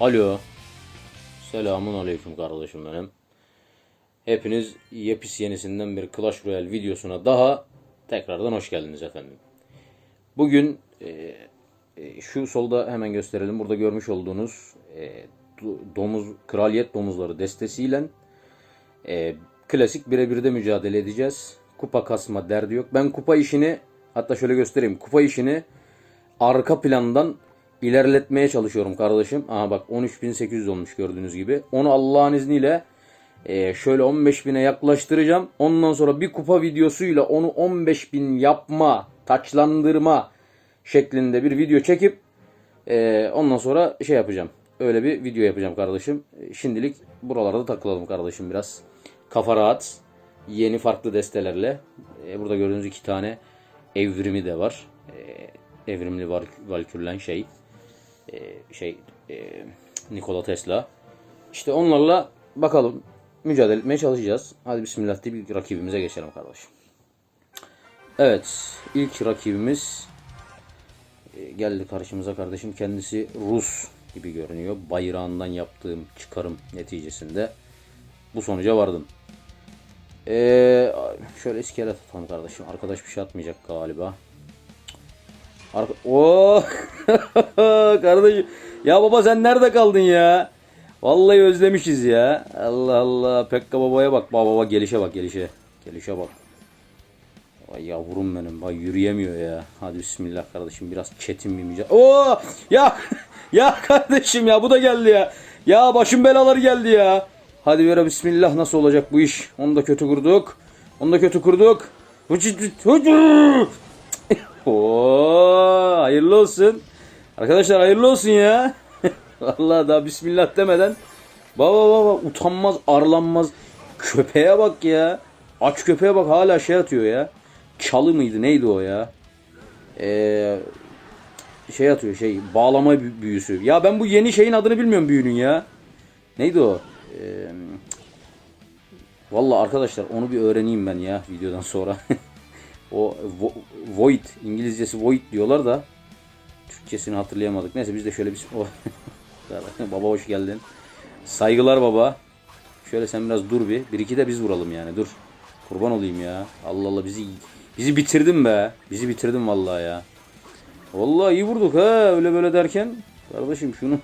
Alo. Selamun aleyküm kardeşim benim. Hepiniz yepis yenisinden bir Clash Royale videosuna daha tekrardan hoş geldiniz efendim. Bugün e, e, şu solda hemen gösterelim. Burada görmüş olduğunuz e, do- domuz kraliyet domuzları destesiyle e, klasik birebirde mücadele edeceğiz. Kupa kasma derdi yok. Ben kupa işini hatta şöyle göstereyim. Kupa işini arka plandan ilerletmeye çalışıyorum kardeşim. Aha bak 13.800 olmuş gördüğünüz gibi. Onu Allah'ın izniyle e, şöyle 15.000'e yaklaştıracağım. Ondan sonra bir kupa videosuyla onu 15.000 yapma, taçlandırma şeklinde bir video çekip e, ondan sonra şey yapacağım. Öyle bir video yapacağım kardeşim. Şimdilik buralarda takılalım kardeşim biraz. Kafa rahat. Yeni farklı destelerle. E, burada gördüğünüz iki tane evrimi de var. E, evrimli val- valkürlen şey. E, şey e, Nikola Tesla. İşte onlarla bakalım mücadele etmeye çalışacağız. Hadi bismillah deyip rakibimize geçelim kardeşim. Evet ilk rakibimiz e, geldi karşımıza kardeşim. Kendisi Rus gibi görünüyor. Bayrağından yaptığım çıkarım neticesinde bu sonuca vardım. Ee, şöyle iskelet atalım kardeşim. Arkadaş bir şey atmayacak galiba. Arka... Oo! kardeşim. Ya baba sen nerede kaldın ya? Vallahi özlemişiz ya. Allah Allah. Pekka babaya bak. Baba baba gelişe bak gelişe. Gelişe bak. Vay yavrum benim. Vay yürüyemiyor ya. Hadi bismillah kardeşim. Biraz çetin bir mücadele. Oo! Ya! Ya kardeşim ya bu da geldi ya. Ya başım belaları geldi ya. Hadi yere bismillah nasıl olacak bu iş? Onu da kötü kurduk. Onu da kötü kurduk. Hıcı- hıcı- Oo, hayırlı olsun. Arkadaşlar hayırlı olsun ya. Vallahi daha bismillah demeden baba baba utanmaz arlanmaz köpeğe bak ya. Aç köpeğe bak hala şey atıyor ya. Çalı mıydı neydi o ya? Eee şey atıyor şey bağlama bü- büyüsü. Ya ben bu yeni şeyin adını bilmiyorum büyünün ya. Neydi o? Eee Valla arkadaşlar onu bir öğreneyim ben ya videodan sonra. o vo- void İngilizcesi void diyorlar da Türkçesini hatırlayamadık. Neyse biz de şöyle bir baba hoş geldin. Saygılar baba. Şöyle sen biraz dur bir. Bir iki de biz vuralım yani. Dur. Kurban olayım ya. Allah Allah bizi bizi bitirdin be. Bizi bitirdin vallahi ya. Vallahi iyi vurduk ha öyle böyle derken. Kardeşim şunu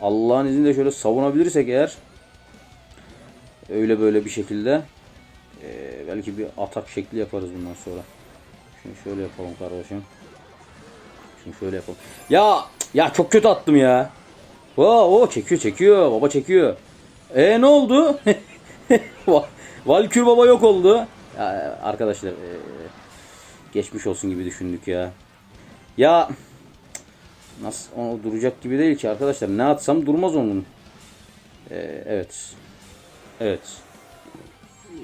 Allah'ın izniyle şöyle savunabilirsek eğer öyle böyle bir şekilde eee, belki bir atak şekli yaparız bundan sonra. Şunu şöyle yapalım kardeşim. Şunu şöyle yapalım. Ya ya çok kötü attım ya. Oo, o çekiyor çekiyor baba çekiyor. E ne oldu? Va- Valkür baba yok oldu. Ya, arkadaşlar eee, geçmiş olsun gibi düşündük ya. Ya nasıl o duracak gibi değil ki arkadaşlar. Ne atsam durmaz onun. Ee, evet. Evet.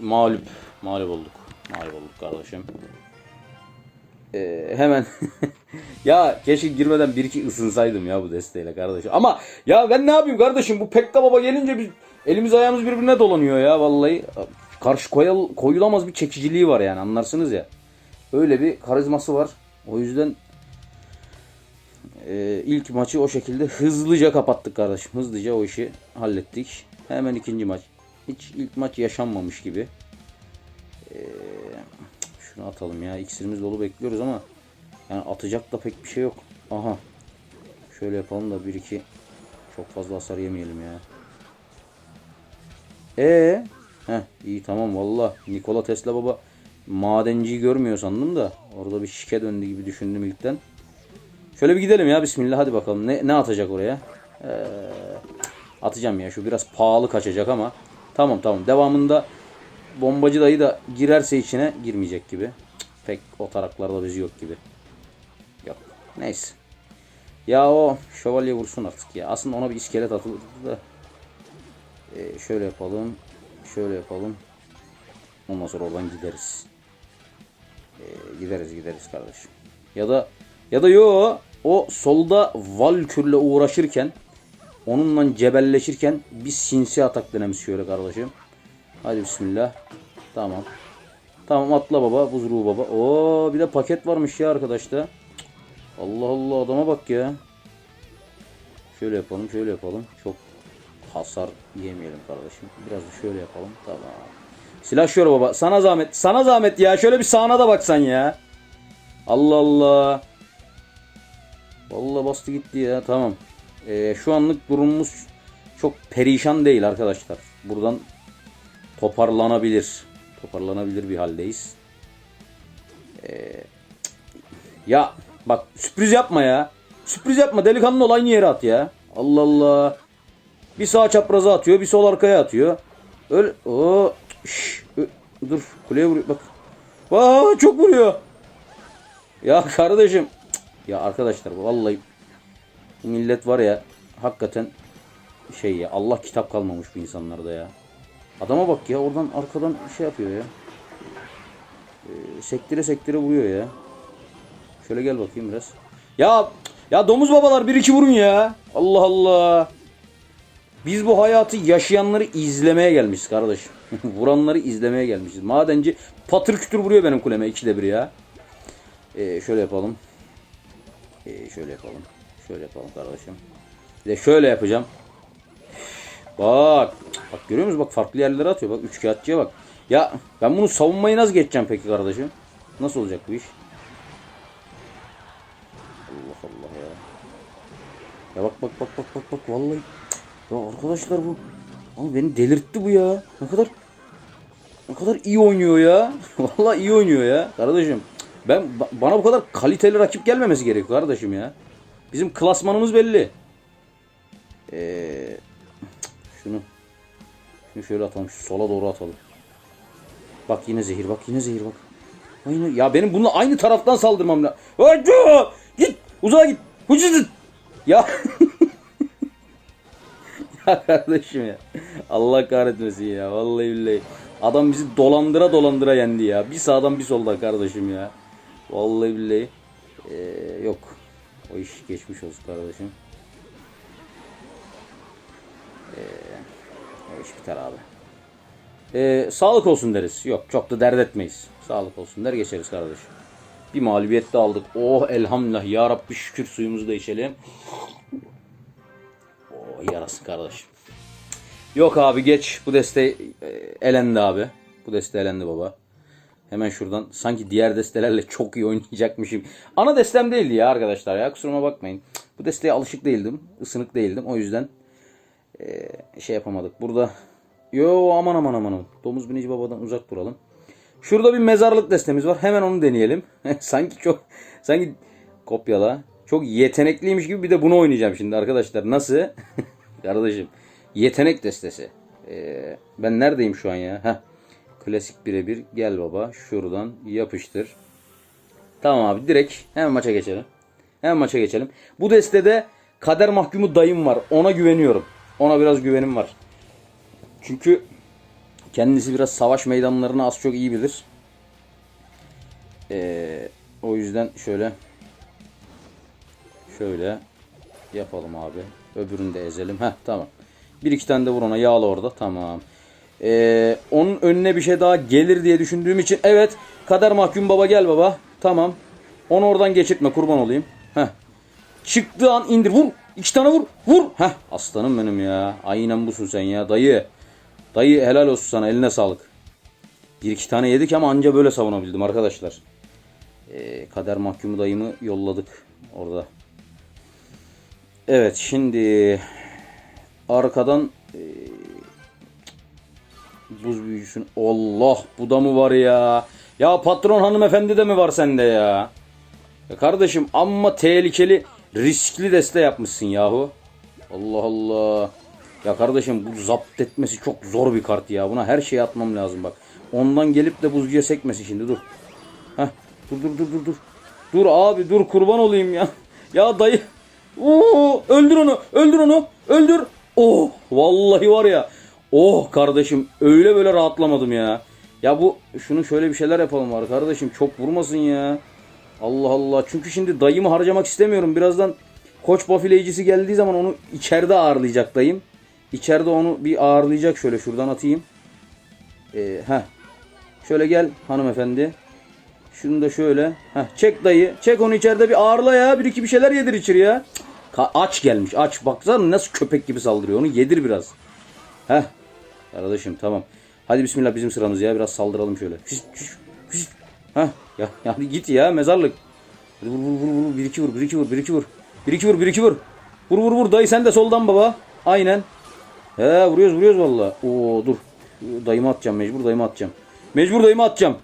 Mağlup. Mağlup olduk. Mağlup olduk kardeşim. Ee, hemen ya keşke girmeden bir iki ısınsaydım ya bu desteğiyle kardeşim. Ama ya ben ne yapayım kardeşim bu Pekka Baba gelince biz elimiz ayağımız birbirine dolanıyor ya vallahi. Karşı koyul, koyulamaz bir çekiciliği var yani anlarsınız ya. Öyle bir karizması var. O yüzden ee, ilk maçı o şekilde hızlıca kapattık kardeşim. Hızlıca o işi hallettik. Hemen ikinci maç. Hiç ilk maç yaşanmamış gibi. Ee, şunu atalım ya. İksirimiz dolu bekliyoruz ama yani atacak da pek bir şey yok. Aha. Şöyle yapalım da bir iki çok fazla hasar yemeyelim ya. E Heh iyi tamam valla. Nikola Tesla baba madenciyi görmüyor sandım da orada bir şike döndü gibi düşündüm ilkten. Şöyle bir gidelim ya bismillah hadi bakalım. Ne, ne atacak oraya? Ee, atacağım ya şu biraz pahalı kaçacak ama. Tamam tamam devamında bombacı dayı da girerse içine girmeyecek gibi. Pek o taraklarda bizi yok gibi. Yok. Neyse. Ya o şövalye vursun artık ya. Aslında ona bir iskelet atıldı da. Ee, şöyle yapalım. Şöyle yapalım. Ondan sonra oradan gideriz. Ee, gideriz gideriz kardeşim. Ya da ya da yo o solda Valkür'le uğraşırken onunla cebelleşirken bir sinsi atak denemesi şöyle kardeşim. Hadi bismillah. Tamam. Tamam atla baba. Buzruğu baba. Oo bir de paket varmış ya arkadaşta. Allah Allah adama bak ya. Şöyle yapalım, şöyle yapalım. Çok hasar yemeyelim kardeşim. Biraz da şöyle yapalım. Tamam. Silah şöyle baba. Sana zahmet. Sana zahmet ya. Şöyle bir sağına da baksan ya. Allah Allah. Vallahi bastı gitti ya. Tamam. Ee, şu anlık durumumuz çok perişan değil arkadaşlar. Buradan toparlanabilir. Toparlanabilir bir haldeyiz. Ee, ya bak sürpriz yapma ya. Sürpriz yapma. Delikanlı ol aynı yere at ya. Allah Allah. Bir sağ çapraza atıyor, bir sol arkaya atıyor. Öyle o dur kuleye vuruyor bak. Aa çok vuruyor. Ya kardeşim. Ya arkadaşlar vallahi millet var ya hakikaten şey ya Allah kitap kalmamış bu insanlarda ya. Adama bak ya oradan arkadan şey yapıyor ya. Ee, sektire sektire vuruyor ya. Şöyle gel bakayım biraz. Ya ya domuz babalar bir iki vurun ya. Allah Allah. Biz bu hayatı yaşayanları izlemeye gelmişiz kardeşim. Vuranları izlemeye gelmişiz. Madenci patır kütür vuruyor benim kuleme ikide bir ya. Ee, şöyle yapalım. Ee, şöyle yapalım. Şöyle yapalım kardeşim. Bir de şöyle yapacağım. Bak. Bak görüyor musun? Bak farklı yerlere atıyor. Bak üç kağıtçıya bak. Ya ben bunu savunmayı nasıl geçeceğim peki kardeşim? Nasıl olacak bu iş? Allah Allah ya. Ya bak bak bak bak bak bak vallahi. Ya arkadaşlar bu. Abi beni delirtti bu ya. Ne kadar ne kadar iyi oynuyor ya. Vallahi iyi oynuyor ya kardeşim. Ben ba- bana bu kadar kaliteli rakip gelmemesi gerekiyor kardeşim ya. Bizim klasmanımız belli. Ee, şunu şunu şöyle atalım. Şu sola doğru atalım. Bak yine zehir bak yine zehir bak. Aynı ya benim bununla aynı taraftan saldırmam lazım. Hadi git uzağa git. Hucuzut. Ya ya kardeşim ya. Allah kahretmesin ya. Vallahi billahi. Adam bizi dolandıra dolandıra yendi ya. Bir sağdan bir soldan kardeşim ya. Vallahi billahi. Ee, yok. O iş geçmiş olsun kardeşim. Ee, o iş biter abi. Ee, sağlık olsun deriz. Yok çok da dert etmeyiz. Sağlık olsun der geçeriz kardeşim. Bir mağlubiyet de aldık. Oh elhamdülillah ya Rabbi şükür suyumuzu da içelim. Oh yarasın kardeşim. Yok abi geç. Bu deste e, elendi abi. Bu deste elendi baba. Hemen şuradan sanki diğer destelerle çok iyi oynayacakmışım. Ana destem değildi ya arkadaşlar ya kusuruma bakmayın. Bu desteye alışık değildim. ısınık değildim. O yüzden e, şey yapamadık. Burada yo aman aman aman. Domuz binici babadan uzak duralım. Şurada bir mezarlık destemiz var. Hemen onu deneyelim. sanki çok sanki kopyala. Çok yetenekliymiş gibi bir de bunu oynayacağım şimdi arkadaşlar. Nasıl? Kardeşim yetenek destesi. Ee, ben neredeyim şu an ya? Heh. Klasik birebir. Gel baba. Şuradan yapıştır. Tamam abi direkt hemen maça geçelim. Hemen maça geçelim. Bu destede kader mahkumu dayım var. Ona güveniyorum. Ona biraz güvenim var. Çünkü kendisi biraz savaş meydanlarını az çok iyi bilir. Ee, o yüzden şöyle şöyle yapalım abi. Öbürünü de ezelim. Heh tamam. Bir iki tane de vur ona yağla orada. Tamam. Ee, onun önüne bir şey daha gelir diye düşündüğüm için evet kader mahkum baba gel baba. Tamam. Onu oradan geçirtme kurban olayım. Heh. Çıktığı an indir vur. İki tane vur. Vur. Heh aslanım benim ya. Aynen busun sen ya dayı. Dayı helal olsun sana eline sağlık. Bir iki tane yedik ama anca böyle savunabildim arkadaşlar. Ee, kader mahkumu dayımı yolladık orada. Evet şimdi arkadan e, buz büyücüsün. Allah bu da mı var ya? Ya patron hanımefendi de mi var sende ya? ya kardeşim amma tehlikeli riskli deste yapmışsın yahu. Allah Allah. Ya kardeşim bu zapt etmesi çok zor bir kart ya. Buna her şeyi atmam lazım bak. Ondan gelip de buzcuya sekmesi şimdi dur. Heh. Dur dur dur dur dur. Dur abi dur kurban olayım ya. Ya dayı. Oo, öldür onu. Öldür onu. Öldür. Oh vallahi var ya. Oh kardeşim öyle böyle rahatlamadım ya. Ya bu şunu şöyle bir şeyler yapalım var kardeşim. Çok vurmasın ya. Allah Allah. Çünkü şimdi dayımı harcamak istemiyorum. Birazdan koç bafileyicisi geldiği zaman onu içeride ağırlayacak dayım. İçeride onu bir ağırlayacak şöyle şuradan atayım. Ee, heh. Şöyle gel hanımefendi. Şunu da şöyle. Heh, çek dayı. Çek onu içeride bir ağırla ya. Bir iki bir şeyler yedir içeri ya. Ka- aç gelmiş aç. Baksana nasıl köpek gibi saldırıyor. Onu yedir biraz. Heh. Kardeşim tamam. Hadi bismillah bizim sıramız ya. Biraz saldıralım şöyle. Hış, hış, hış. Heh. Ya, ya hadi git ya mezarlık. Hadi vur vur vur vur. Bir iki vur. Bir iki vur. Bir iki vur. Bir iki vur. Bir iki vur. Vur vur vur. Dayı sen de soldan baba. Aynen. He vuruyoruz vuruyoruz valla. Oo dur. Dayımı atacağım mecbur dayımı atacağım. Mecbur dayımı atacağım.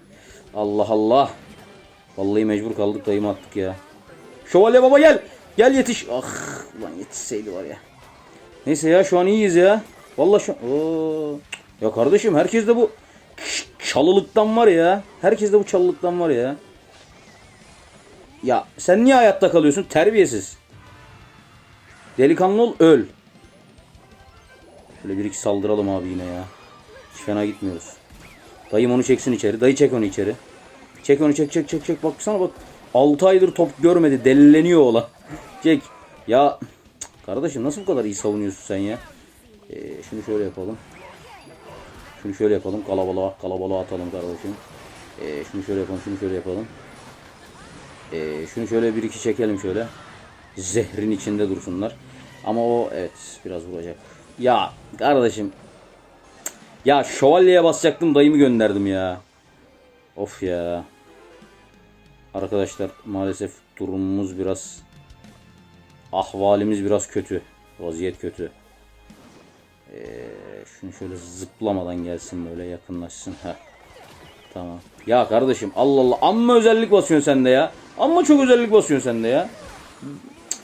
Allah Allah. Vallahi mecbur kaldık dayımı attık ya. Şövalye baba gel. Gel yetiş. Ah ulan yetişseydi var ya. Neyse ya şu an iyiyiz ya. Vallahi şu Oo. Ya kardeşim herkes de bu çalılıktan var ya. Herkes de bu çalılıktan var ya. Ya sen niye hayatta kalıyorsun? Terbiyesiz. Delikanlı ol öl. Şöyle bir iki saldıralım abi yine ya. Hiç fena gitmiyoruz. Dayım onu çeksin içeri. Dayı çek onu içeri. Çek onu çek çek çek çek. Baksana bak. 6 aydır top görmedi. Delileniyor ola. çek. Ya kardeşim nasıl bu kadar iyi savunuyorsun sen ya? Ee, şunu şöyle yapalım. Şunu şöyle yapalım. Kalabalığa, kalabalığa atalım kardeşim. Ee, şunu şöyle yapalım. Şunu şöyle yapalım. Ee, şunu şöyle bir iki çekelim şöyle. Zehrin içinde dursunlar. Ama o evet biraz vuracak. Ya kardeşim. Ya şövalyeye basacaktım dayımı gönderdim ya. Of ya. Arkadaşlar maalesef durumumuz biraz ahvalimiz biraz kötü. Vaziyet kötü. Ee, şunu şöyle zıplamadan gelsin böyle yakınlaşsın. Heh. Tamam. Ya kardeşim Allah Allah amma özellik basıyorsun sen de ya. Amma çok özellik basıyorsun sen de ya.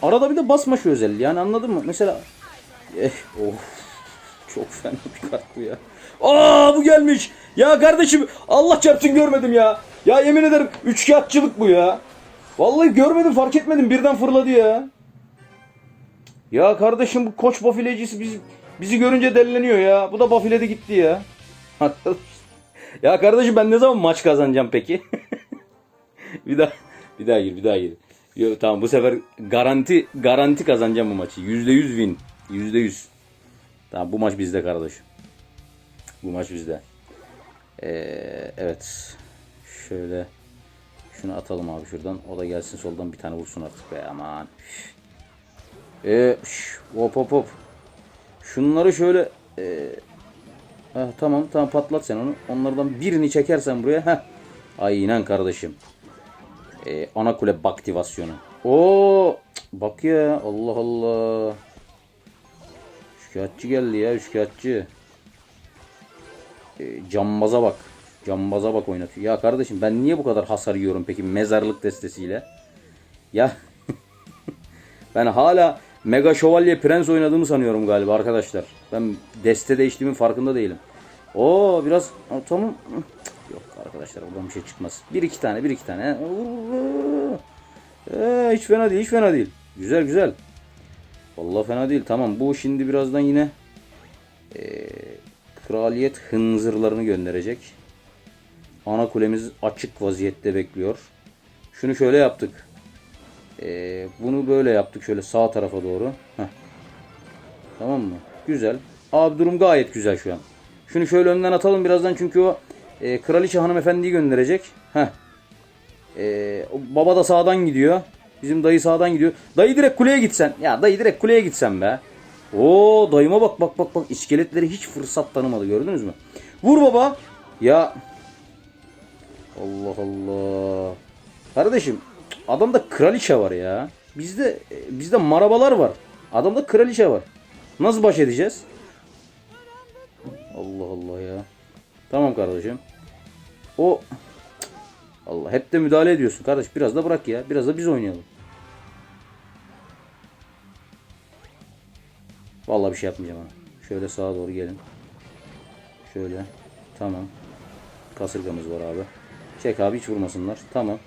Arada bir de basma şu özelliği yani anladın mı? Mesela eh, of çok fena bir kart bu ya. Aa bu gelmiş. Ya kardeşim Allah çarpsın görmedim ya. Ya yemin ederim üçkağıtçılık bu ya. Vallahi görmedim fark etmedim birden fırladı ya. Ya kardeşim bu koç bafilecisi bizi, bizi görünce delileniyor ya. Bu da bafilede gitti ya. ya kardeşim ben ne zaman maç kazanacağım peki? bir daha bir daha gir bir daha gir. Yo, tamam bu sefer garanti garanti kazanacağım bu maçı. %100 win. %100. Tamam bu maç bizde kardeşim. Bu maç bizde. Ee, evet. Şöyle şunu atalım abi şuradan. O da gelsin soldan bir tane vursun artık be aman. Ee, şş, hop hop hop. Şunları şöyle e, heh, tamam tamam patlat sen onu. Onlardan birini çekersen buraya. Heh. Aynen kardeşim. Ee, ana kule aktivasyonu. Oo, bak ya Allah Allah. Şikayetçi geldi ya şikayetçi. Ee, cambaza bak. Cambaza bak oynatıyor. Ya kardeşim ben niye bu kadar hasar yiyorum peki mezarlık destesiyle? Ya ben hala Mega Şövalye Prens oynadığımı sanıyorum galiba arkadaşlar. Ben deste değiştiğimin farkında değilim. Oo biraz tamam. Yok arkadaşlar buradan bir şey çıkmaz. Bir iki tane bir iki tane. Ee, hiç fena değil hiç fena değil. Güzel güzel. Vallahi fena değil. Tamam bu şimdi birazdan yine ee, kraliyet hınzırlarını gönderecek. Ana kulemiz açık vaziyette bekliyor. Şunu şöyle yaptık. Ee, bunu böyle yaptık şöyle sağ tarafa doğru. Heh. Tamam mı? Güzel. Abi durum gayet güzel şu an. Şunu şöyle önden atalım birazdan çünkü o e, kraliçe hanımefendiyi gönderecek. Heh. O baba da sağdan gidiyor. Bizim dayı sağdan gidiyor. Dayı direkt kuleye gitsen. Ya dayı direkt kuleye gitsen be. Oo dayıma bak bak bak bak. İskeletleri hiç fırsat tanımadı gördünüz mü? Vur baba. Ya Allah Allah. Kardeşim adamda kraliçe var ya. Bizde e, bizde marabalar var. Adamda kraliçe var. Nasıl baş edeceğiz? Allah Allah ya. Tamam kardeşim. O Allah hep de müdahale ediyorsun kardeş. Biraz da bırak ya. Biraz da biz oynayalım. Vallahi bir şey yapmayacağım ha. Şöyle sağa doğru gelin. Şöyle. Tamam. Kasırgamız var abi. Çek abi hiç vurmasınlar. Tamam.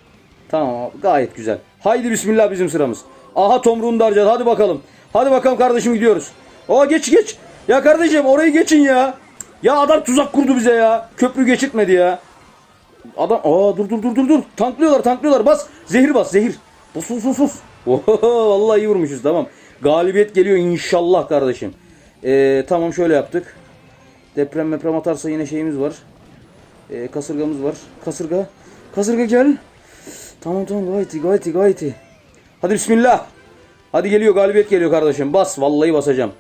Tamam abi, gayet güzel. Haydi bismillah bizim sıramız. Aha tomruğunu da. Hadi bakalım. Hadi bakalım kardeşim gidiyoruz. Aa geç geç. Ya kardeşim orayı geçin ya. Ya adam tuzak kurdu bize ya. Köprü geçirtmedi ya. Adam aa dur dur dur dur dur. Tanklıyorlar tanklıyorlar. Bas. Zehir bas zehir. Bas sus sus sus. Vallahi iyi vurmuşuz tamam. Galibiyet geliyor inşallah kardeşim. Ee, tamam şöyle yaptık. Deprem meprem atarsa yine şeyimiz var. Ee, kasırgamız var. Kasırga. Kasırga gel. Tamam tamam gayet iyi gayet iyi gayet iyi. Hadi bismillah. Hadi geliyor galibiyet geliyor kardeşim. Bas vallahi basacağım.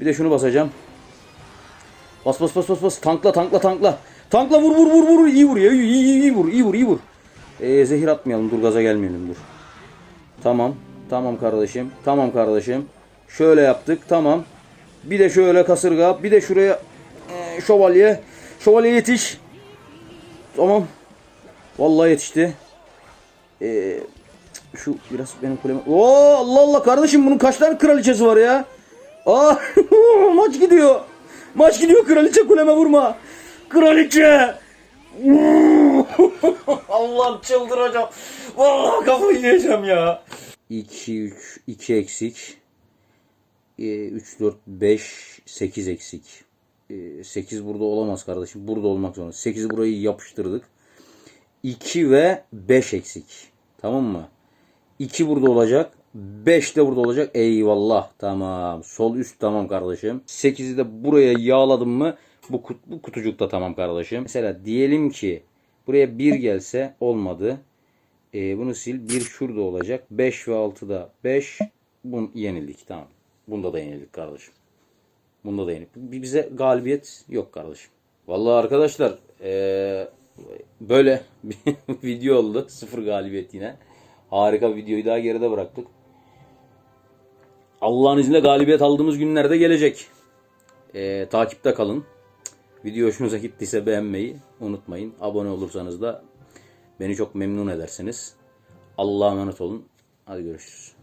Bir de şunu basacağım. Bas bas bas bas bas. Tankla tankla tankla. Tankla vur vur vur vur. İyi vur ya. İyi, iyi, iyi vur. iyi vur iyi vur. Ee, zehir atmayalım. Dur gaza gelmeyelim dur. Tamam. Tamam kardeşim. Tamam kardeşim. Şöyle yaptık. Tamam. Bir de şöyle kasırga. Bir de şuraya ee, şövalye. Şövalye yetiş. Tamam. Vallahi yetişti. Ee, şu biraz benim kuleme... Oo Allah Allah kardeşim bunun kaç tane kraliçesi var ya? Aa maç gidiyor. Maç gidiyor kraliçe kuleme vurma. Kraliçe. Allah'ım çıldıracağım. Vallahi kafayı yiyeceğim ya. 2 3 2 eksik. 3 4 5 8 eksik. 8 burada olamaz kardeşim. Burada olmak zorunda. 8'i burayı yapıştırdık. 2 ve 5 eksik. Tamam mı? 2 burada olacak. 5 de burada olacak. Eyvallah. Tamam. Sol üst tamam kardeşim. 8'i de buraya yağladım mı bu, kut, bu kutucuk da tamam kardeşim. Mesela diyelim ki buraya 1 gelse olmadı. Ee, bunu sil. 1 şurada olacak. 5 ve 6 da 5. Bunu yenildik. Tamam. Bunda da yenildik kardeşim. Bunda da yenildik. Bize galibiyet yok kardeşim. Vallahi arkadaşlar ee, böyle bir video oldu. Sıfır galibiyet yine. Harika videoyu daha geride bıraktık. Allah'ın izniyle galibiyet aldığımız günlerde gelecek. Ee, takipte kalın. Video hoşunuza gittiyse beğenmeyi unutmayın. Abone olursanız da beni çok memnun edersiniz. Allah'a emanet olun. Hadi görüşürüz.